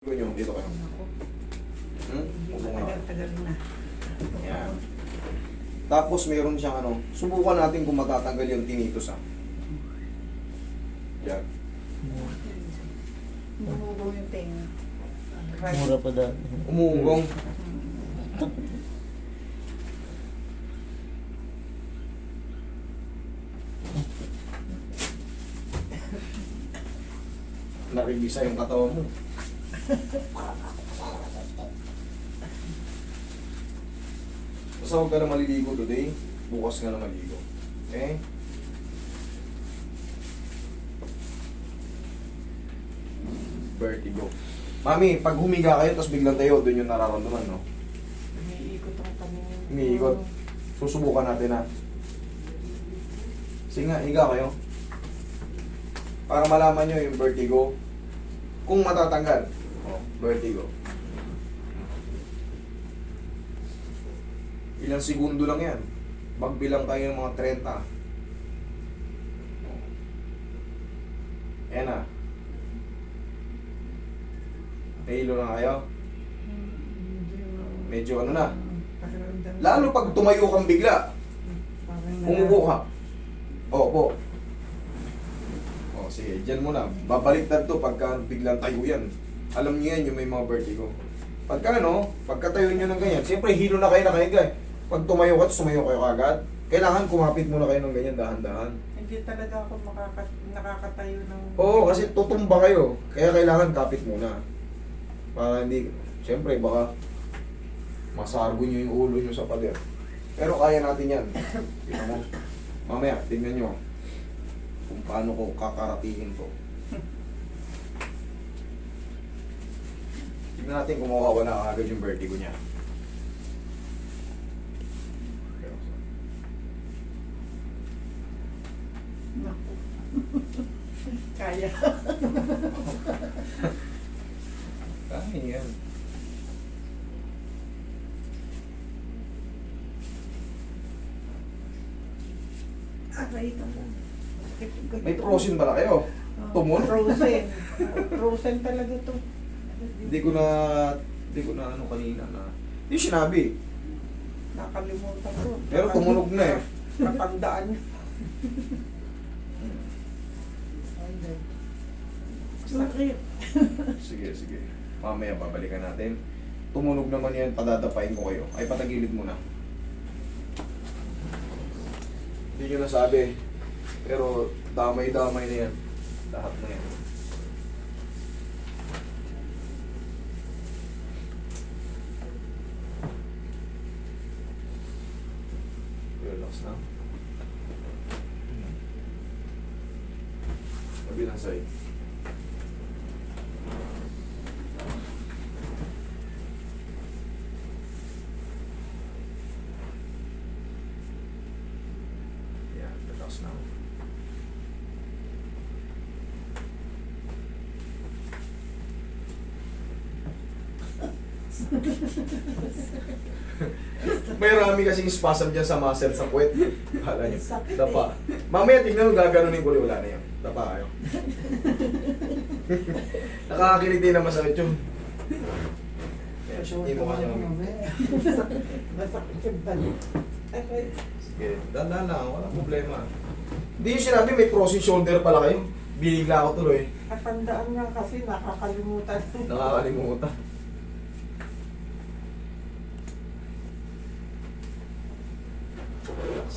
Tingnan nyo, dito kayo. Hmm? Upo nga. Tagal-tagal na. Yan. Tapos meron siyang ano, subukan natin kung matatanggal yung tinnitus ah. Yan. Bumubong yung tenga. Right. Mura pa dati. Umuugong. Nakibisa yung katawan mo. Basta huwag ka na maliligo today. Bukas ka na maligo. Okay? Vertigo. Mami, pag humiga kayo, tapos biglang tayo, doon yung nararamdaman, no? Umiikot ang kami. Umiikot. Susubukan natin, ha? Sige nga, higa kayo. Para malaman nyo yung vertigo. Kung matatanggal. Oh, vertigo. Ilang segundo lang yan. Magbilang kayo ng mga 30. Ayan na. Nahilo na kayo. Medyo ano na. Lalo pag tumayo kang bigla. Umupo ka. Opo. O, sige, dyan muna. Babaliktad to pagka biglang tayo yan. Alam niyo yan yung may mga vertigo. Pagka ano, pagka tayo nyo ng ganyan, siyempre hilo na kayo na kayo guys. Pag tumayo ka, sumayo kayo kagad. Kailangan kumapit muna kayo ng ganyan, dahan-dahan. Hindi talaga ako makaka nakakatayo ng... Oo, kasi tutumba kayo. Kaya kailangan kapit muna. Para hindi, siyempre baka masargo nyo yung ulo nyo sa pader. Pero kaya natin yan. Tingnan mo. Mamaya, tingnan nyo kung paano ko kakaratingin to. Tingnan natin kung mawawala agad yung vertigo niya. Naku. Kaya. Kaya yan. Aray ka mo. May frozen pala kayo. Tumon? Frozen. Frozen talaga to. Hindi ko na, hindi ko na ano kanina na. Hindi sinabi. Nakalimutan ko. Pero tumunog na eh. Natandaan. Sakit. Sige, sige. Mamaya babalikan natin. Tumunog naman yan, padadapain ko kayo. Ay, patagilid muna. Hindi nyo nasabi. Pero damay-damay na yan. Lahat na yan. Relax na. Kabilang side. Yeah, relax now. May rami kasing spasm dyan sa muscle sa puwet. Hala nyo. Sakit Dapa. Mamaya tignan mo gaganunin ko. Wala na yan. Dapa kayo. Nakakakilig din na masakit yun. Hindi mo kanya Masakit yung balik. Sige, dandan lang. Walang problema. Hindi yung sinabi may frozen shoulder pala kayo. Binigla ako tuloy. Katandaan nga kasi nakakalimutan. Nakakalimutan.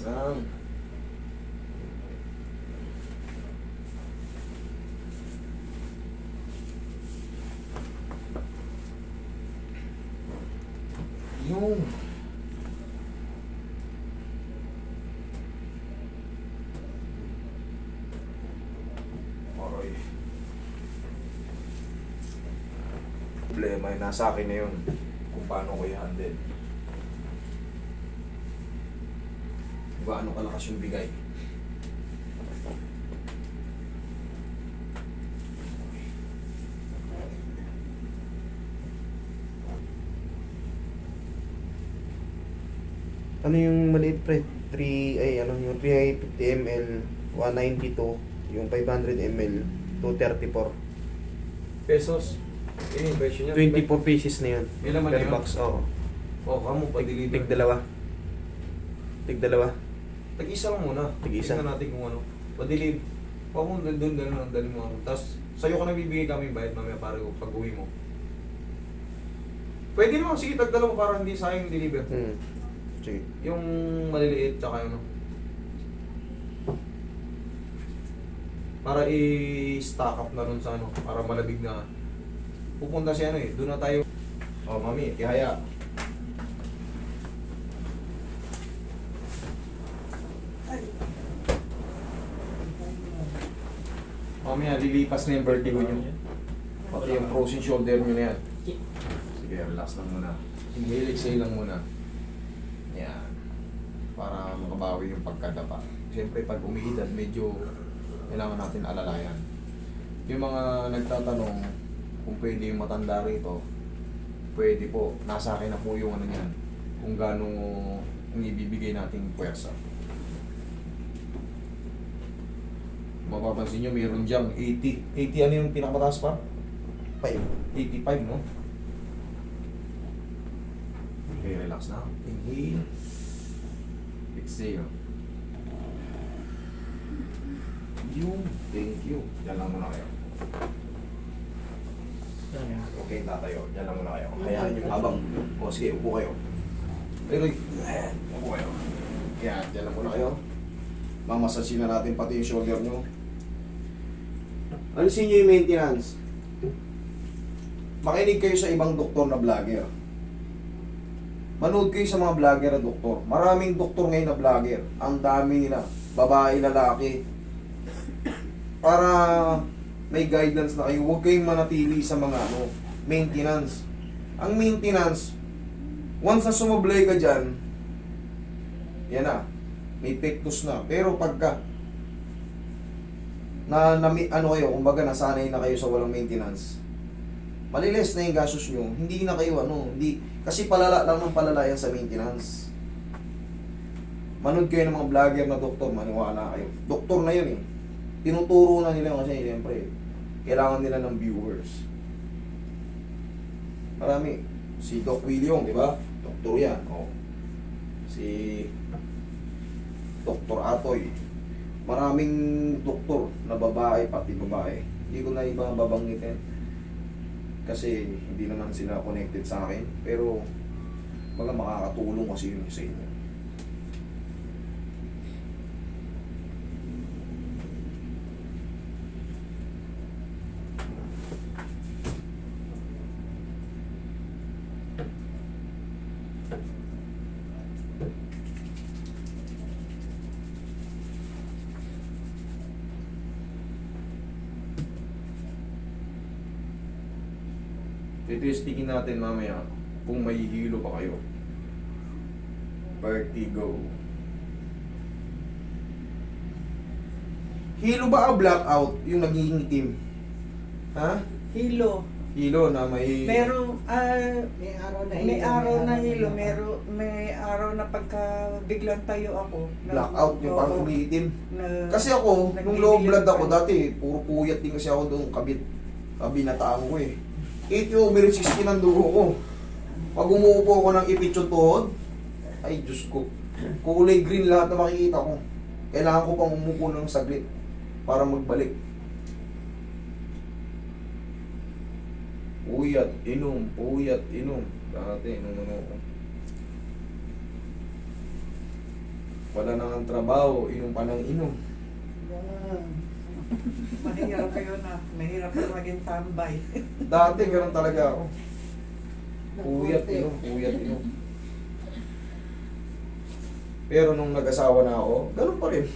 Lang. Yung. Aray. Problema nasa akin na yun kung paano ko i-handle. Kung gaano kalakas yung bigay. Ano yung maliit pre? 3, ay ano yung 350 ml, 192, yung 500 ml, 234. pesos. Yun yung presyo niya. 24 pieces na yun. May laman na Per yun? box, oo. Oh, kamo pa deliver. Tig dalawa. Tig dalawa. Tag-isa lang muna. Tag-isa. Tingnan natin kung ano. Pa-deliver. Huwag dal- doon, dali mo, dali mo ako. Tapos, sa'yo ko na bibigay kami bayad mamaya para pag uwi mo. Pwede naman, sige, tagdala mo para hindi sayang yung deliver. Hmm. Sige. Yung maliliit, tsaka yung ano. Para i-stock up na nun sa ano, para malamig na. Pupunta si ano eh, doon na tayo. Oh, mami, kihaya. Mamaya, lilipas na yung vertigo nyo. Pati yung frozen shoulder nyo na yan. Sige, relax lang muna. Inhale, exhale lang muna. Yan. Para makabawi yung pagkadapa. Siyempre, pag umiidad, medyo kailangan natin alalayan. Yung mga nagtatanong kung pwede yung matanda rito, pwede po. Nasa akin na po yung ano yan. Kung gaano ang ibibigay nating puwersa. Mapapansin nyo, mayroon diyang 80. 80 ano yung pinakamataas pa? 5. 85, no? Okay, relax na. Inhale. Exhale. Yung, thank you. Diyan lang muna kayo. Okay, tatayo. Diyan lang muna kayo. Hayaan nyo habang, o sige, upo kayo. Ay, Roy. Ayan, upo kayo. Yan, diyan lang muna kayo. Mamasasin na natin pati yung shoulder nyo. Alisin nyo yung maintenance. Makinig kayo sa ibang doktor na vlogger. Manood kayo sa mga vlogger na doktor. Maraming doktor ngayon na vlogger. Ang dami nila. Babae, lalaki. Para may guidance na kayo. Huwag kayong manatili sa mga ano, maintenance. Ang maintenance, once na sumablay ka dyan, yan na. May pectus na. Pero pagka na, na ano kayo, kumbaga nasanay na kayo sa walang maintenance, maliles na yung gastos nyo, hindi na kayo ano, hindi, kasi palala lang ng palala yan sa maintenance. Manood kayo ng mga vlogger na doktor, maniwala kayo. Doktor na yun eh. Tinuturo na nila kasi siyempre, kailangan nila ng viewers. Marami. Si Doc William, di ba? Doktor yan. Oh. Si Doktor Atoy. Maraming doktor na babae, pati babae. Hindi ko na iba babanggitin. Kasi hindi naman sila connected sa akin. Pero, baga makakatulong kasi yun sa inyo. Titestingin natin mamaya kung may hilo pa kayo. Vertigo. Hilo ba o blackout yung nagiging itim? Ha? Hilo. Hilo na may... Pero, ah, May araw na may hilo, araw na may hilo, araw na mero, may araw na pagka biglang tayo ako. na- blackout yung parang oo, umiitim. na- Kasi ako, nung low blood ako dati, puro puyat din kasi ako doon kabit. Kabinataan ko eh. 80 over 60 ng dugo ko. Pag umuupo ako ng ipit tuhod, ay Diyos ko. Kulay green lahat na makikita ko. Kailangan ko pang umupo ng saglit para magbalik. Puyat, inom, puyat, inom. Dati, inom ano ko. Wala nang ang trabaho, inom pa ng inom. Ah. Mahirap kayo na. Mahirap na maging tambay. Dati, ganun talaga ako. Puyat, inom, puyat, inom. Pero nung nag-asawa na ako, ganun pa rin.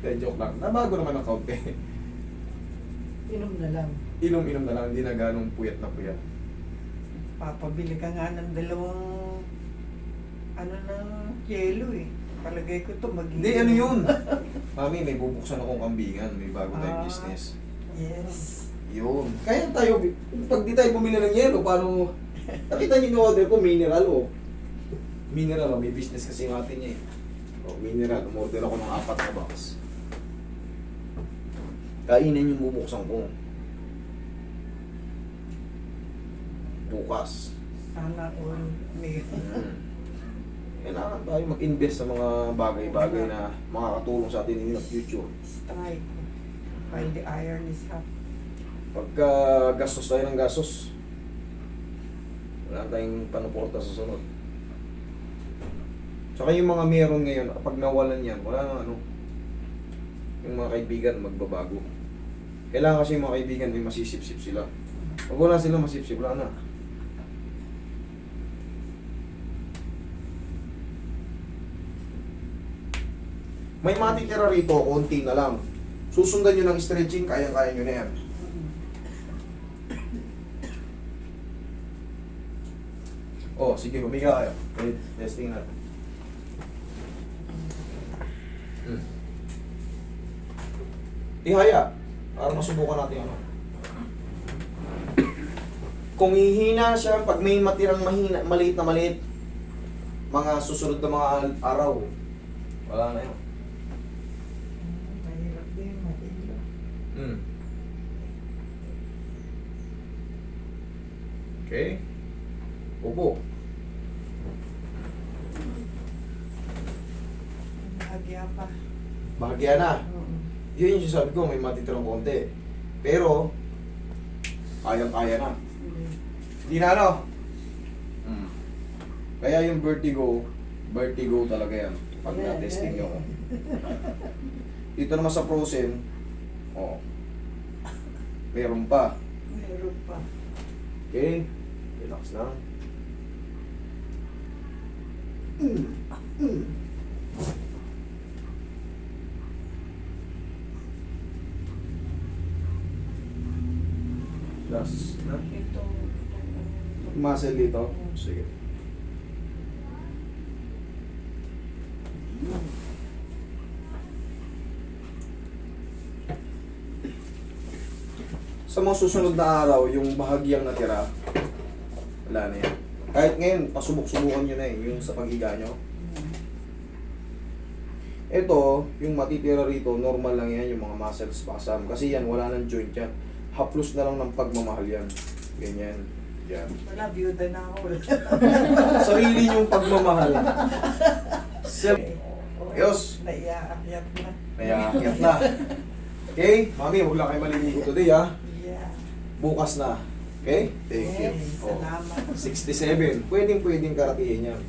De, joke lang. Nabago naman ang kaunti. Inom na lang. Inom-inom na lang, hindi na ganong puyat na puyat. Papabili ka nga ng dalawang ano ng yelo eh. Palagay ko to mag Hindi, ano yun? Mami, may bubuksan akong kambingan. May bago tayong Ah. business. Yes. Yun. Kaya tayo, pag di tayo bumili ng yelo, paano... Nakita niyo yung order ko, mineral oh. Mineral oh, may business kasi yung atin niya eh. Oh, mineral. Umorder ako ng apat na box. Kainin yung bubuksan ko. bukas. Sana all may... Mm. Kailangan tayo mag-invest sa mga bagay-bagay na makakatulong sa atin in the future. strike. While the iron is hot. Pagka gastos tayo ng gastos, wala tayong panuporta sa sunod. Tsaka yung mga meron ngayon, pag nawalan yan, wala na ano, yung mga kaibigan magbabago. Kailangan kasi yung mga kaibigan may masisip-sip sila. Pag wala sila masipsip, wala na. May matitira rito, konti na lang. Susundan nyo ng stretching, kaya-kaya nyo na yan. Oh, sige, humiga kayo. Wait, testing natin. Hmm. Ihaya. Para masubukan natin ano. Kung hihina siya, pag may matirang mahina, maliit na maliit, mga susunod na mga araw, wala na yun. Mahirap din, mahirap. Hmm. Okay. Upo. Bahagya pa. Bahagya na. Oo. Yun yung sabi ko, may matitirang konti. Pero, kayang-kaya na. Hindi. Hindi na ano? Mm. Kaya yung vertigo, vertigo talaga yan. Pag na-testing nyo. Dito naman sa frozen, oh, meron pa. Meron pa. Okay? Relax lang. Relax. Na? Ito. Dito? Sige. Sa mga susunod na araw, yung bahagyang natira, wala na yan. Kahit ngayon, pasubok-subukan nyo na eh, yung sa paghiga nyo. Ito, yung matitira rito, normal lang yan, yung mga muscle spasm. Kasi yan, wala nang joint yan. Haplos na lang ng pagmamahal yan. Ganyan. Yan. Wala, byuda na ako. Sarili yung pagmamahal. Self. Ayos. Naiaakyat na. Kaya, akyat na. Okay? Mami, huwag lang kayo maliligo today ha. Yeah. Bukas na. Okay? Thank you. Okay, Oh, salamat. 67. Pwedeng pwedeng karatiin yan.